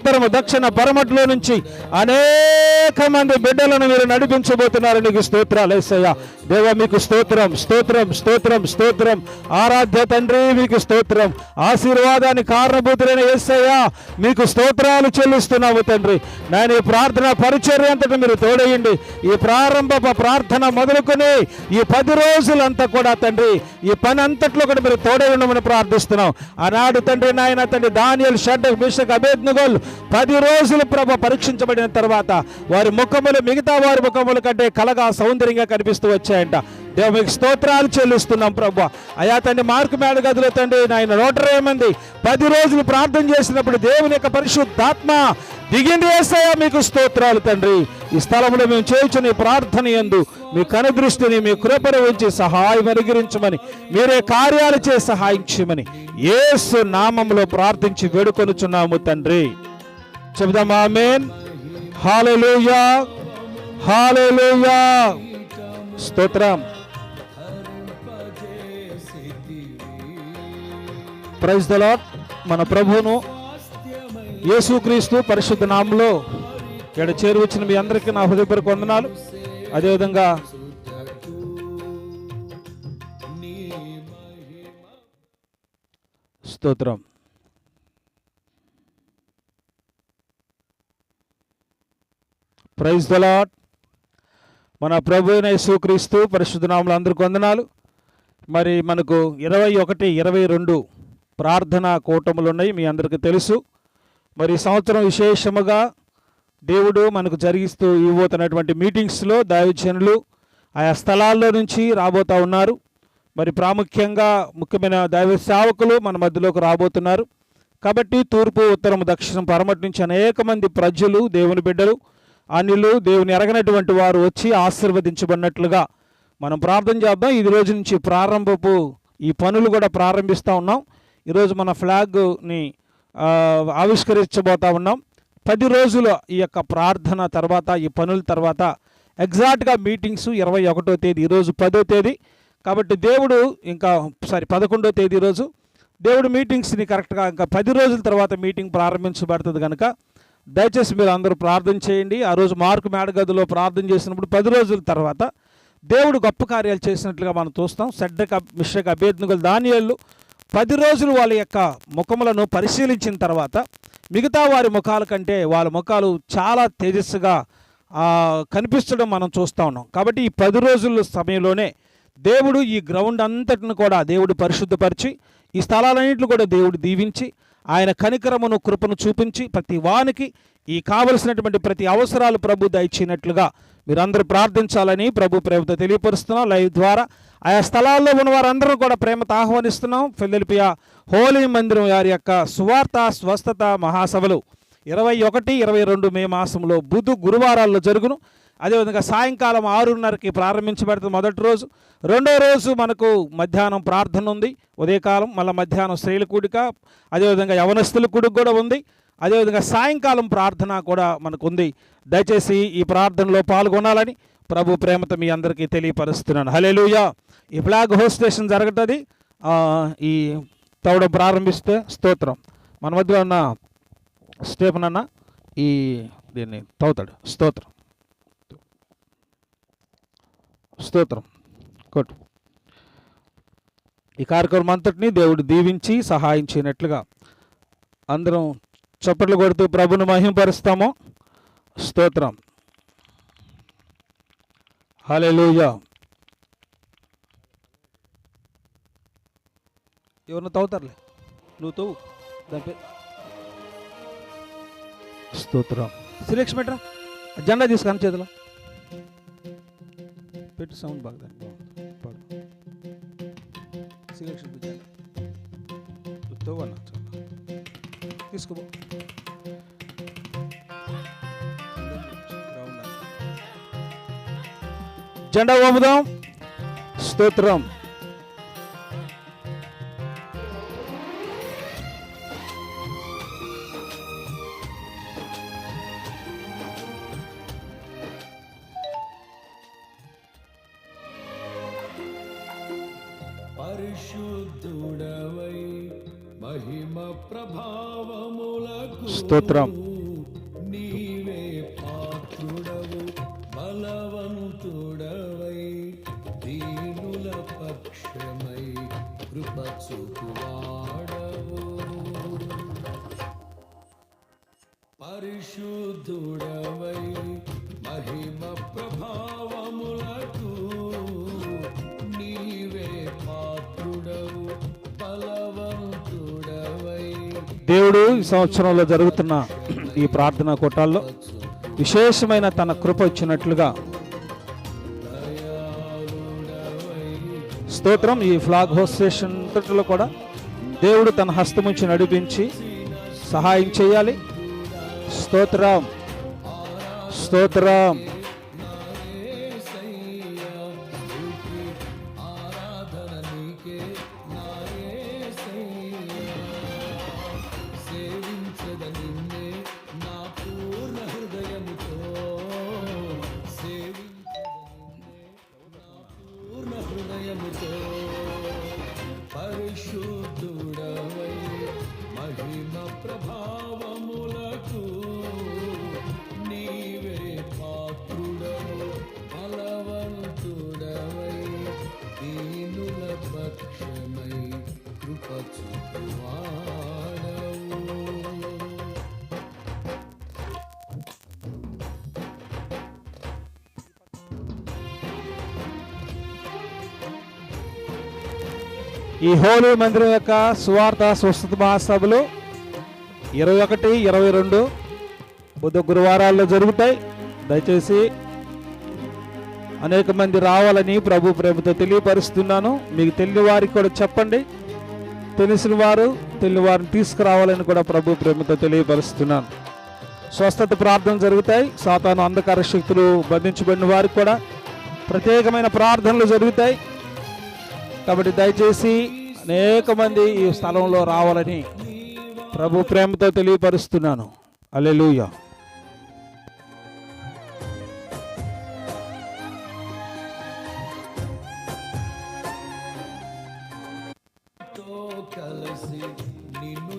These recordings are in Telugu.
ఉత్తరము దక్షిణ పరమట్లో నుంచి అనేక మంది బిడ్డలను మీరు నడిపించబోతున్నారు నీకు స్తోత్రాలు ఏసయ్య. దేవ మీకు స్తోత్రం స్తోత్రం స్తోత్రం స్తోత్రం. ఆరాధ్య తండ్రి మీకు స్తోత్రం. ఆశీర్వాదానికి కారణభూతులైన ఏసయ్య మీకు స్తోత్రాలు చెల్లిస్తున్నాము తండ్రి. నేను ఈ ప్రార్థన పరిచర్య అంతటా మీరు తోడయండి ఈ ప్రారంభ ప్రార్థన మొదలుకొని ఈ పది రోజులంతా కూడా తండ్రి ఈ పని అంతట్లో కూడా మీరు తోడై ఉండమని ప్రార్థిస్తున్నాం. ఆనాడు తండ్రి నాయన తండ్రి దానియల్ షడ్ మిషక్ అభేద్నగోల్ పది రోజులు ప్రభ పరీక్షించబడిన తర్వాత వారి ముఖములు మిగతా వారి ముఖముల కంటే కలగా సౌందర్యంగా కనిపిస్తూ వచ్చాయంట. దేవ మీకు స్తోత్రాలు చెల్లిస్తున్నాం ప్రభు. అయా తండ్రి మార్కు మేడ గదిలో తండ్రి నాయన ఏమంది? పది రోజులు ప్రార్థన చేసినప్పుడు దేవుని యొక్క పరిశుద్ధాత్మ దిగింది వేస్తాయా మీకు స్తోత్రాలు తండ్రి. ఈ స్థలంలో మేము చేయుచుని ప్రార్థన ఎందు మీ కనుదృష్టిని మీ కృపను ఉంచి సహాయం అనుగ్రహించమని మీరే కార్యాలు చేసి సహాయం చేయమని నామంలో ప్రార్థించి వేడుకొనుచున్నాము తండ్రి. చెబుదాం ఆమేన్. హాలెలూయా హాలెలూయా స్తోత్రం. Praise the lord. మన ప్రభువును యేసుక్రీస్తు పరిశుద్ధ నామంలో ఇక్కడ చేరువచ్చిన మీ అందరికీ నా హృదయపూర్వక వందనాలు. అదేవిధంగా స్తోత్రం. ప్రైజ్ దలాట్ మన ప్రభు యేసుక్రీస్తు పరిశుద్ధనాములు అందరికి అందరికీ వందనాలు. మరి మనకు ఇరవై ఒకటి ఇరవై రెండు ప్రార్థనా కూటములు ఉన్నాయి మీ అందరికీ తెలుసు. మరి సంవత్సరం విశేషముగా దేవుడు మనకు జరిగిస్తూ ఇవ్వబోతున్నటువంటి మీటింగ్స్లో దైవజనులు ఆయా స్థలాల్లో నుంచి రాబోతా ఉన్నారు. మరి ప్రాముఖ్యంగా ముఖ్యమైన దైవ సేవకులు మన మధ్యలోకి రాబోతున్నారు. కాబట్టి తూర్పు ఉత్తరం దక్షిణం పరమటి నుంచి అనేక మంది ప్రజలు దేవుని బిడ్డలు అనిలు దేవుని ఎరగనటువంటి వారు వచ్చి ఆశీర్వదించబడినట్లుగా మనం ప్రార్థన చేద్దాం. ఈ రోజు నుంచి ప్రారంభపు ఈ పనులు కూడా ప్రారంభిస్తూ ఉన్నాం. ఈరోజు మన ఫ్లాగ్ని ఆవిష్కరించబోతా ఉన్నాం. పది రోజుల ఈ యొక్క ప్రార్థన తర్వాత ఈ పనుల తర్వాత ఎగ్జాక్ట్గా మీటింగ్స్ ఇరవై ఒకటో తేదీ ఈరోజు పదో తేదీ. కాబట్టి దేవుడు ఇంకా సారీ పదకొండో తేదీ రోజు దేవుడు మీటింగ్స్ని కరెక్ట్గా ఇంకా పది రోజుల తర్వాత మీటింగ్ ప్రారంభించబడుతుంది కనుక దయచేసి మీరు అందరూ ప్రార్థన చేయండి. ఆ రోజు మార్కు మేడగదిలో ప్రార్థన చేసినప్పుడు పది రోజుల తర్వాత దేవుడు గొప్ప కార్యాలు చేసినట్లుగా మనం చూస్తాం. సెడ్డక మిశ్రక అభ్యర్థులు దానియాళ్ళు పది రోజులు వాళ్ళ యొక్క ముఖములను పరిశీలించిన తర్వాత మిగతా వారి ముఖాల కంటే వాళ్ళ ముఖాలు చాలా తేజస్సుగా కనిపిస్తడం మనం చూస్తూ ఉన్నాం. కాబట్టి ఈ పది రోజుల సమయంలోనే దేవుడు ఈ గ్రౌండ్ అంతటిని కూడా దేవుడు పరిశుద్ధపరిచి ఈ స్థలాలన్నింటిని కూడా దేవుడు దీవించి ఆయన కనికరమును కృపను చూపించి ప్రతి వానికి ఈ కావలసినటువంటి ప్రతి అవసరాలు ప్రభు దయచినట్లుగా మీరందరూ ప్రార్థించాలని ప్రభు ప్రేమతో తెలియపరుస్తున్నాం. లైవ్ ద్వారా ఆయా స్థలాల్లో ఉన్న వారందరూ కూడా ప్రేమతో ఆహ్వానిస్తున్నాం. ఫిలిపియా హోలీ మందిరం వారి యొక్క సువార్త స్వస్థత మహాసభలు ఇరవై ఒకటి ఇరవై రెండు మే మాసంలో బుధు గురువారాల్లో జరుగును. అదేవిధంగా సాయంకాలం ఆరున్నరకి ప్రారంభించబడుతుంది మొదటి రోజు. రెండో రోజు మనకు మధ్యాహ్నం ప్రార్థన ఉంది. ఉదయకాలం మళ్ళీ మధ్యాహ్నం స్త్రీల కూడిక అదేవిధంగా యవనస్తుల కూడిక కూడా ఉంది. అదేవిధంగా సాయంకాలం ప్రార్థన కూడా మనకు ఉంది దయచేసి ఈ ప్రార్థనలో పాల్గొనాలని ప్రభు ప్రేమతో మీ అందరికీ తెలియపరుస్తున్నాను. హలేలుయా ఈ ఫ్లాగ్ హోస్టేషన్ జరగటది. ఈ తవ్వడం ప్రారంభిస్తే స్తోత్రం. మన మధ్యలో ఉన్న స్టేఫన్ అన్న ఈ దీన్ని తవ్వుతాడు. స్తోత్రం. స్తోత్రం. కొట్టు. ఈ కార్యక్రమం అంతటిని దేవుడు దీవించి సహాయం చేయనట్లుగా అందరం చప్పట్లు కొడుతూ ప్రభును మహింపరుస్తాము. స్తోత్రం. హల్లెలూయా. ఎవరిని తవ్వుతారులే? నువ్వు తవ్వు. దాని స్తోత్రం. సిలెక్షన్ పెట్టరా? జెండా తీసుకుని చేతిలో. పెట్టు సౌండ్ బాగా దానికి బాగుంది పాడు సిలెక్షన్ జెండా తవ్వు అన్న చాలు. తీసుకోబో జెండా పంపుదాం స్తోత్రం పరిశుద్ధుడవై మహిమ ప్రభావములకు స్తోత్రం. నీవే పాత్రుడవు బలవంతుడవై దీనుల పక్షమై కృప చూపువాడవు పరిశుద్ధుడవై మహిమ ప్రభావములకు నీవే పా దేవుడు ఈ సంవత్సరంలో జరుగుతున్న ఈ ప్రార్థనా కూటాల్లో విశేషమైన తన కృప ఇచ్చినట్లుగా స్తోత్రం ఈ ఫ్లాగ్ హోస్టేషన్ అంతటిలో కూడా దేవుడు తన హస్తముంచి నడిపించి సహాయం చేయాలి. స్తోత్రం. స్తోత్రం. ఈ హోలీ మందిరం యొక్క సువార్త స్వస్థత మహాసభలు ఇరవై ఒకటి ఇరవై రెండు బుధ గురువారాల్లో జరుగుతాయి. దయచేసి అనేక మంది రావాలని ప్రభు ప్రేమతో తెలియపరుస్తున్నాను. మీకు తెలియని వారికి కూడా చెప్పండి. తెలిసిన వారు తెలియని వారిని తీసుకురావాలని కూడా ప్రభు ప్రేమతో తెలియపరుస్తున్నాను. స్వస్థత ప్రార్థన జరుగుతాయి. సాతాను అంధకార శక్తులు బంధించబడిన వారికి కూడా ప్రత్యేకమైన ప్రార్థనలు జరుగుతాయి. కాబట్టి దయచేసి అనేక మంది ఈ స్థలంలో రావాలని ప్రభు ప్రేమతో తెలియపరుస్తున్నాను. అల్లెలూయ తో కలిసి నిన్ను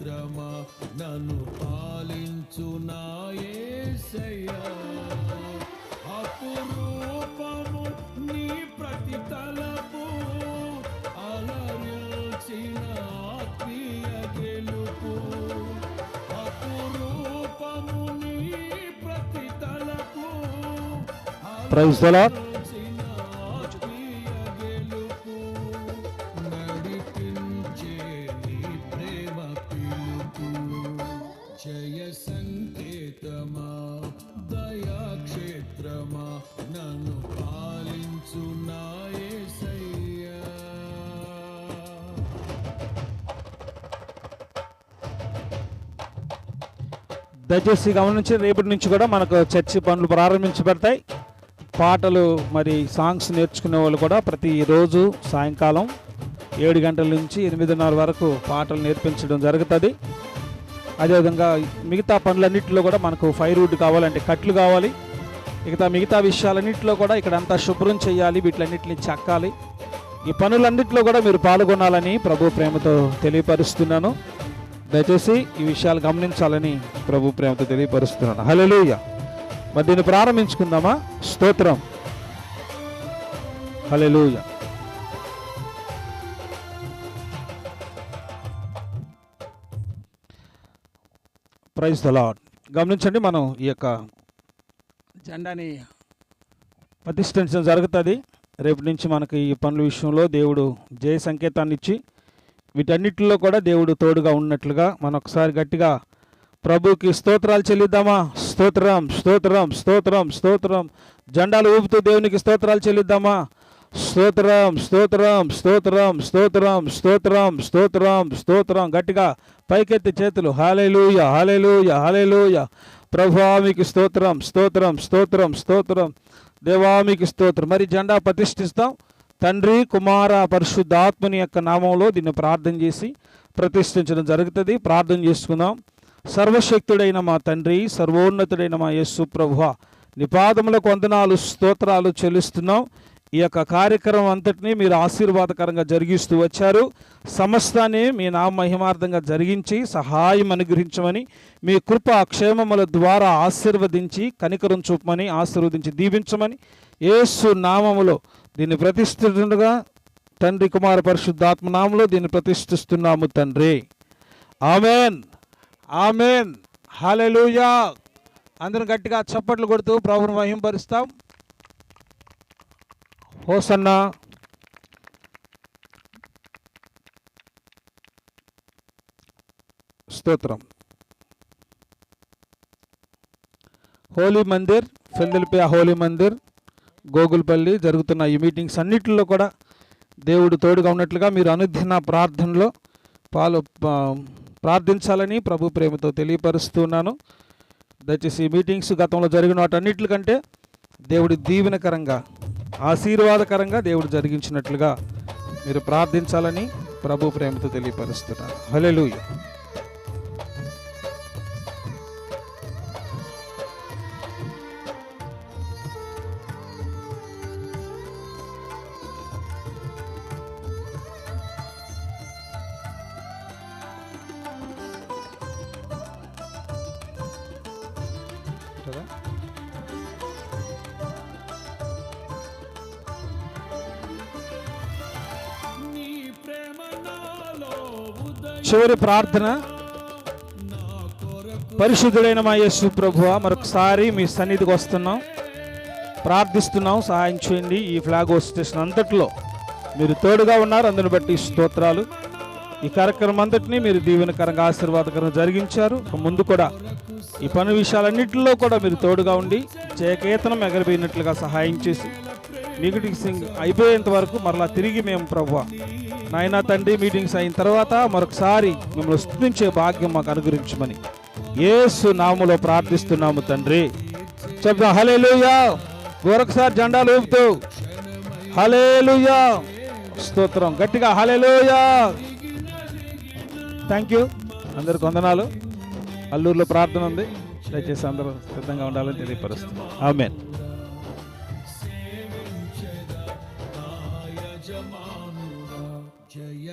దయాక్షేత్రమా నన్ను పాలించు నాయసయ్యా అపురూపము నీ ప్రతి తలపు అలరించిన ఆత్మీయ గెలుపు. అపురూపము నీ ప్రతి తలపు ప్రైజ్ దయచేసి గమనించి రేపటి నుంచి కూడా మనకు చర్చి పనులు ప్రారంభించబడతాయి పాటలు మరి సాంగ్స్ నేర్చుకునే వాళ్ళు కూడా ప్రతిరోజు సాయంకాలం ఏడు గంటల నుంచి ఎనిమిదిన్నర వరకు పాటలు నేర్పించడం జరుగుతుంది. అదేవిధంగా మిగతా పనులన్నింటిలో కూడా మనకు ఫైర్ వుడ్ కావాలంటే కట్లు కావాలి. మిగతా మిగతా విషయాలన్నింటిలో కూడా ఇక్కడ అంతా శుభ్రం చేయాలి వీటిలన్నింటిని చెక్కాలి. ఈ పనులన్నింటిలో కూడా మీరు పాల్గొనాలని ప్రభు ప్రేమతో తెలియపరుస్తున్నాను. దయచేసి ఈ విషయాలు గమనించాలని ప్రభు ప్రేమతో తెలియపరుస్తున్నాను. హల్లెలూయ. మరి దీన్ని ప్రారంభించుకుందామా? స్తోత్రం. హల్లెలూయ. ప్రైజ్ ద లాడ్ గమనించండి మనం ఈ యొక్క జెండాని ప్రతిష్ఠించడం జరుగుతుంది. రేపు నుంచి మనకి ఈ పనుల విషయంలో దేవుడు జయ సంకేతాన్ని ఇచ్చి వీటన్నిటిలో కూడా దేవుడు తోడుగా ఉన్నట్లుగా మనం ఒకసారి గట్టిగా ప్రభుకి స్తోత్రాలు చెల్లిద్దామా? స్తోత్రం స్తోత్రం స్తోత్రం స్తోత్రం. జెండాలు ఊపుతూ దేవునికి స్తోత్రాలు చెల్లిద్దామా? స్తోత్రం స్తోత్రం స్తోత్రం స్తోత్రం స్తోత్రం స్తోత్రం స్తోత్రం. గట్టిగా పైకెత్తి చేతులు. హాలేలుయ హాలేలుయ హాలేలుయ ప్రభువా స్తోత్రం స్తోత్రం స్తోత్రం స్తోత్రం. దేవామికి స్తోత్రం. మరి జెండా ప్రతిష్ఠిస్తాం. తండ్రి కుమార పరిశుద్ధాత్మని యొక్క నామంలో దీన్ని ప్రార్థన చేసి ప్రతిష్ఠించడం జరుగుతుంది. ప్రార్థన చేసుకుందాం. సర్వశక్తుడైన మా తండ్రి సర్వోన్నతుడైన మా యేసు ప్రభువ నిపాదములకు వందనాలు స్తోత్రాలు చెల్లిస్తున్నాం. ఈ యొక్క కార్యక్రమం అంతటినీ మీరు ఆశీర్వాదకరంగా జరిగిస్తూ వచ్చారు. సమస్తాన్ని మీ నామ మహిమార్థంగా జరిగించి సహాయం అనుగ్రహించమని మీ కృప క్షేమముల ద్వారా ఆశీర్వదించి కనికరం చూపమని ఆశీర్వదించి దీవించమని ఏసు నామములో దీన్ని ప్రతిష్ఠితుండగా తండ్రి కుమార పరిశుద్ధాత్మనామంలో దీన్ని ప్రతిష్ఠిస్తున్నాము తండ్రి. ఆమెన్. ఆమెన్. హల్లెలూయా. అందరం గట్టిగా చప్పట్లు కొడుతూ ప్రభుని మహింపరుస్తాం. హోసన్న. స్తోత్రం. హోలీ మందిర్ ఫిల్దిల్పియా హోలీ మందిర్. గోగుల్పల్లి జరుగుతున్న ఈ మీటింగ్స్ అన్నిటిలో కూడా దేవుడు తోడుగా ఉన్నట్లుగా మీరు అనుదిన ప్రార్థనలో పాలు ప్రార్థించాలని ప్రభు ప్రేమతో తెలియపరుస్తున్నాను దయచేసి ఈ మీటింగ్స్ గతంలో జరిగిన వాటన్నిటికంటే దేవుడి దీవెనకరంగా ఆశీర్వాదకరంగా దేవుడు జరిగించినట్లుగా మీరు ప్రార్థించాలని ప్రభు ప్రేమతో తెలియపరుస్తున్నాను హలెలుయ్య చివరి ప్రార్థన. పరిశుద్ధుడైన మా యేసు ప్రభువ మరొకసారి మీ సన్నిధికి వస్తున్నాం. ప్రార్థిస్తున్నాం సహాయం చేయండి. ఈ ఫ్లాగ్ స్టేషన్ అంతట్లో మీరు తోడుగా ఉన్నారు. అందుని బట్టి స్తోత్రాలు. ఈ కార్యక్రమం అంతటినీ మీరు దీవెనకరంగా ఆశీర్వాదకరంగా జరిగించారు. ముందు కూడా ఈ పని విషయాలన్నింటిలో కూడా మీరు తోడుగా ఉండి జయకేతనం ఎగరబోయినట్లుగా సహాయం చేసి మీటింగ్స్ అయిపోయేంత వరకు మరలా తిరిగి మేము ప్రభు నాయన తండ్రి మీటింగ్స్ అయిన తర్వాత మరొకసారి మిమ్మల్ని స్థుతించే భాగ్యం మాకు అనుగ్రహించమని ఏసు నామలో ప్రార్థిస్తున్నాము తండ్రి. చెప్దాం హలేలుయా మరొకసారి జెండాలు ఊపుతూ హలేలుయా స్తోత్రం గట్టిగా హలేలుయా థ్యాంక్ యూ అందరికి వందనాలు. అల్లూరులో ప్రార్థన ఉంది. దయచేసి అందరూ సిద్ధంగా ఉండాలని తెలియపరుస్తున్నాం ఆమెన్